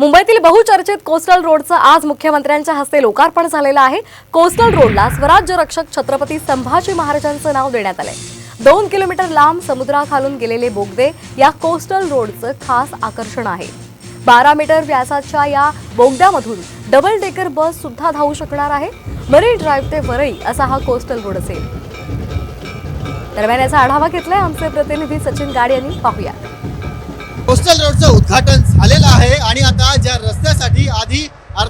मुंबईतील बहुचर्चित कोस्टल रोडचं आज मुख्यमंत्र्यांच्या हस्ते लोकार्पण झालेलं आहे. कोस्टल रोडला स्वराज्य रक्षक छत्रपती संभाजी महाराजांचं नाव देण्यात आलंय. दोन किलोमीटर लांब समुद्राखालून गेलेले बोगदे या कोस्टल रोडचं खास आकर्षण आहे. बारा मीटर व्यासाच्या या बोगद्यामधून डबल डेकर बस सुद्धा धावू शकणार आहे. मरीन ड्राईव्ह ते वरई असा हा कोस्टल रोड असेल. दरम्यान याचा आढावा घेतलाय आमचे प्रतिनिधी सचिन गाड यांनी. पाहूया. कोस्टल रोडचं उद्घाटन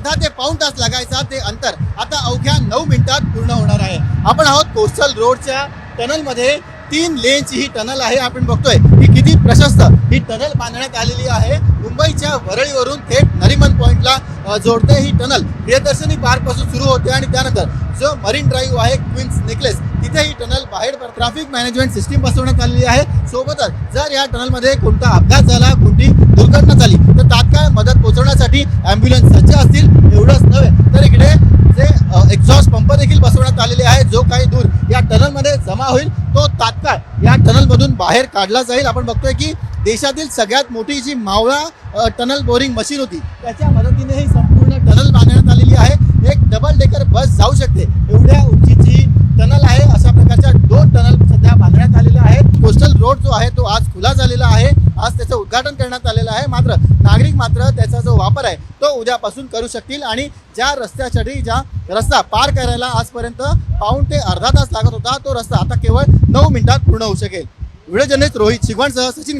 अर्धा ते पाऊण तास लागायचा ते अंतर. आता अवघ्या नऊ मिनिटात पूर्ण होणार आहे. आपण आहोत कोस्टल रोडच्या टनलमध्ये. तीन लेनची ही टनल आहे आपण बघतोय. ही किती प्रशस्त. ही टनल बांधण्यात आलेली आहे. मुंबईच्या वरळीवरून थेट नरिमन पॉइंटला जोडते ही टनल. प्रियदर्शनी पार्कपासून सुरू होते आणि त्यानंतर जो मरीन ड्राईव्ह आहे क्वीन्स नेकलेस तिथे ही टनल बाहेर ट्रॅफिक मॅनेजमेंट सिस्टीम बसवण्यात आलेली आहे. सोबतच जर या टनलमध्ये कोणता अपघात झाला कोणती दुर्घटना झाली मदत पोहोचवण्यासाठी ॲम्ब्युलन्स सज्ज असतील एवढंच नव्हे. तर इकडे जे एक्झॉस्ट पंप देखील बसवण्यात आलेले आहे जो काही दूर या टनलमध्ये जमा होईल तो तात्काळ या टनलमधून बाहेर काढला जाईल. आपण बघतोय की देशातील सगळ्यात मोठी जी मावळा टनल बोरिंग मशीन होती त्याच्या मदतीने ही संपूर्ण टनल बांधण्यात आलेली आहे. एक डबल डेकर बस जाऊ शकते. एवढ्या उंचीची टनल आहे. अशा प्रकारच्या दोन टनल सध्या बांधण्यात आलेल्या आहेत. कोस्टल रोड जो आहे तो आज खुला झालेला आहे. आज त्याचं उद्घाटन करण्यात आलं नागरिक मात्र त्याचा जो वापर आहे तो उद्यापासून करू शकतील आणि ज्या रस्त्यासाठी ज्या रस्ता पार करायला आजपर्यंत पाऊण ते अर्धा तास लागत होता तो रस्ता आता केवळ नऊ मिनिटात पूर्ण होऊ शकेल. व्हिडिओ जर्नलिस्ट रोहित शिगवणसह सचिन